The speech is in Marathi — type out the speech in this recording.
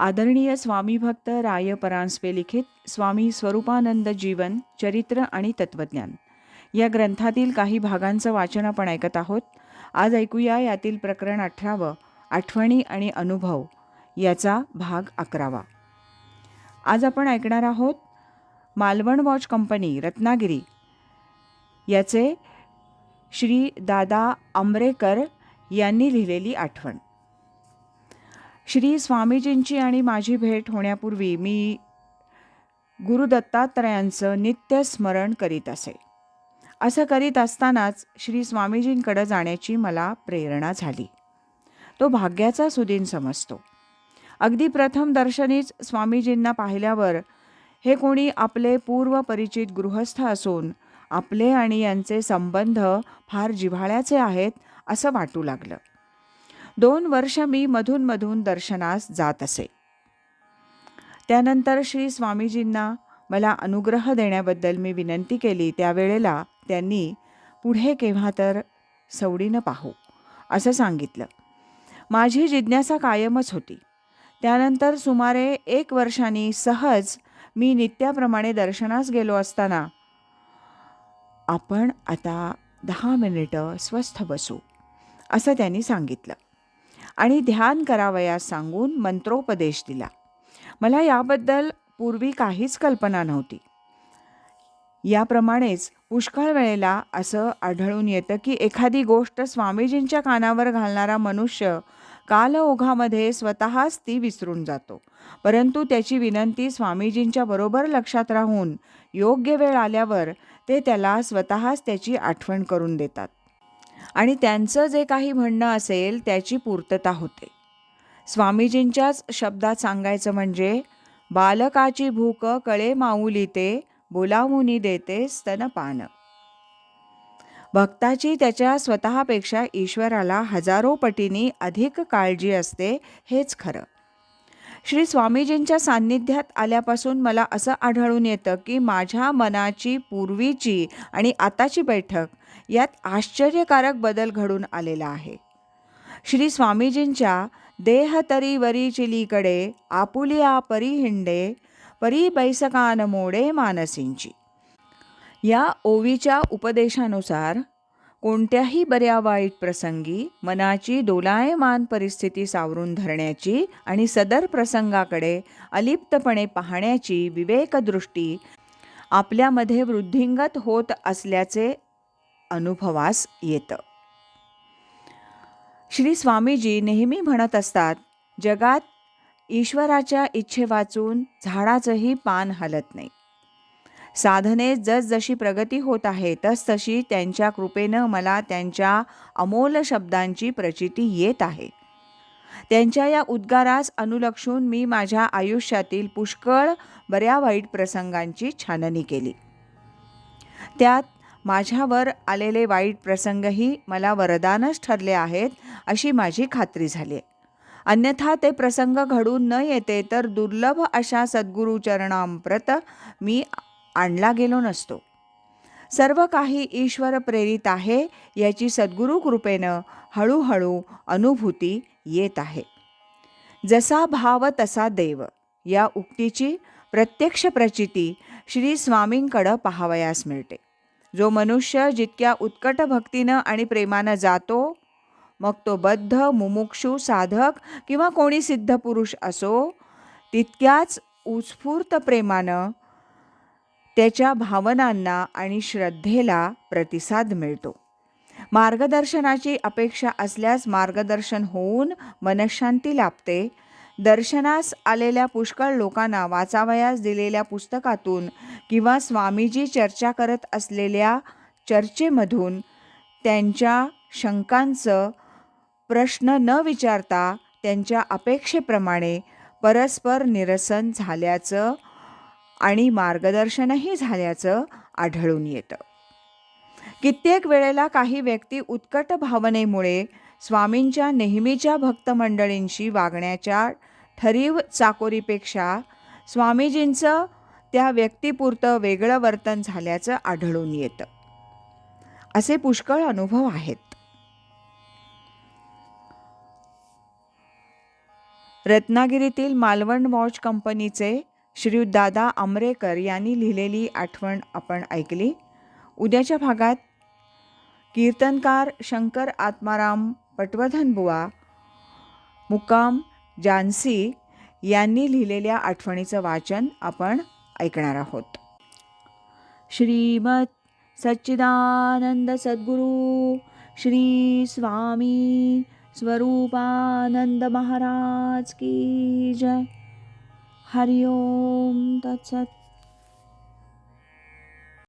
आदरणीय स्वामीभक्त राय परांजपे लिखित स्वामी स्वरूपानंद जीवन चरित्र आणि तत्वज्ञान या ग्रंथातील काही भागांचं वाचन आपण ऐकत आहोत. आज ऐकूया यातील प्रकरण अठरावं आठवणी आणि अनुभव. याचा भाग अकरावा. आज आपण ऐकणार आहोत मालवण वॉच कंपनी रत्नागिरी. याचे श्री दादा आंबरेकर यांनी लिहिलेली आठवण. श्री स्वामीजींची आणि माझी भेट होण्यापूर्वी मी गुरु दत्तात्रयांचं नित्य स्मरण करीत असे. असं करीत असतानाच श्री स्वामीजींकडं जाण्याची मला प्रेरणा झाली. तो भाग्याचा सुदीन समजतो. अगदी प्रथम दर्शनीच स्वामीजींना पाहिल्यावर हे कोणी आपले पूर्वपरिचित गृहस्थ असून आपले आणि यांचे संबंध फार जिव्हाळ्याचे आहेत असं वाटू लागलं. दोन वर्ष मी मधूनमधून दर्शनास जात असे. त्यानंतर श्री स्वामीजींना मला अनुग्रह देण्याबद्दल मी विनंती केली. त्यावेळेला त्यांनी पुढे केव्हा तर सवडीनं पाहू असं सांगितलं. माझी जिज्ञासा कायमच होती. त्यानंतर सुमारे एक वर्षांनी सहज मी नित्याप्रमाणे दर्शनास गेलो असताना आपण आता दहा मिनिटं स्वस्थ बसू असं त्यांनी सांगितलं. आणि ध्यान करावयास सांगून मंत्रोपदेश दिला. मला याबद्दल पूर्वी काहीच कल्पना नव्हती. याप्रमाणेच पुष्कळ वेळेला असं आढळून येतं की एखादी गोष्ट स्वामीजींच्या कानावर घालणारा मनुष्य कालओघामध्ये स्वतःच ती विसरून जातो. परंतु त्याची विनंती स्वामीजींच्या बरोबर लक्षात राहून योग्य वेळ आल्यावर ते त्याला स्वतःच त्याची आठवण करून देतात. आणि त्यांचं जे काही म्हणणं असेल त्याची पूर्तता होते. स्वामीजींच्याच शब्दात सांगायचं म्हणजे बालकाची भूक कळे माऊली ते बोलावूनी देते स्तनपान भक्ताची त्याच्या स्वतःपेक्षा ईश्वराला हजारो पटींनी अधिक काळजी असते हेच खरं. श्री स्वामीजींच्या सान्निध्यात आल्यापासून मला असं आढळून येतं की माझ्या मनाची पूर्वीची आणि आताची बैठक यात आश्चर्यकारक बदल घडून आलेला आहे. श्री स्वामीजींच्या देह तरी वरी चिलीकडे आपुलिया परी हिंडे परी बैसकान मोडे मानसींची. या ओवीच्या उपदेशानुसार कोणत्याही बऱ्या वाईट प्रसंगी मनाची डोलायमान परिस्थिती सावरून धरण्याची आणि सदर प्रसंगाकडे अलिप्तपणे पाहण्याची विवेकदृष्टी आपल्यामध्ये वृद्धिंगत होत असल्याचे अनुभवास येतं. श्री स्वामीजी नेहमी म्हणत असतात जगात ईश्वराच्या इच्छे वाचून झाडाचंही पान हलत नाही. साधने जसजशी प्रगती होत आहे तसतशी त्यांच्या कृपेनं मला त्यांच्या अमोल शब्दांची प्रचिती येत आहे. त्यांच्या या उद्गारास अनुलक्षून मी माझ्या आयुष्यातील पुष्कळ बऱ्या वाईट प्रसंगांची छाननी केली. त्यात माझ्यावर आलेले वाईट प्रसंगही मला वरदानच ठरले आहेत अशी माझी खात्री झाली. अन्यथा ते प्रसंग घडून न येते तर दुर्लभ अशा सद्गुरुचरणांप्रत मी आणला गेलो नसतो. सर्व काही ईश्वर प्रेरित आहे याची सद्गुरू कृपेनं हळूहळू अनुभूती येत आहे. जसा भाव तसा देव या उक्तीची प्रत्यक्ष प्रचिती श्री स्वामींकडं पाहावयास मिळते. जो मनुष्य जितक्या उत्कट भक्तीनं आणि प्रेमानं जातो मग तो बद्ध मुमुक्षू साधक किंवा कोणी सिद्ध पुरुष असो तितक्याच उत्स्फूर्त प्रेमानं त्याच्या भावनांना आणि श्रद्धेला प्रतिसाद मिळतो. मार्गदर्शनाची अपेक्षा असल्यास मार्गदर्शन होऊन मनशांती लाभते. दर्शनास आलेल्या पुष्कळ लोकांना वाचावयास दिलेल्या पुस्तकातून किंवा स्वामीजी चर्चा करत असलेल्या चर्चेमधून त्यांच्या शंकांचं प्रश्न न विचारता त्यांच्या अपेक्षेप्रमाणे परस्पर निरसन झाल्याचं आणि मार्गदर्शनही झाल्याचं आढळून येतं. कित्येक वेळेला काही व्यक्ती उत्कट भावनेमुळे स्वामींच्या नेहमीच्या भक्तमंडळींशी वागण्याच्या ठरीव चाकोरीपेक्षा स्वामीजींचं त्या व्यक्तीपुरतं वेगळं वर्तन झाल्याचं आढळून येतं. असे पुष्कळ अनुभव आहेत. रत्नागिरीतील मालवण वॉच कंपनीचे श्री दादा आमरेकर यांनी लिहिलेली आठवण आपण ऐकली. उद्याच्या भागात कीर्तनकार शंकर आत्माराम पटवर्धनबुवा मुक्काम जानसी यांनी लिहिलेल्या आठवणीचं वाचन आपण ऐकणार आहोत. श्रीमत सच्चिदानंद सद्गुरू श्री स्वामी स्वरूपानंद महाराज की जय. हरिओम तत्सत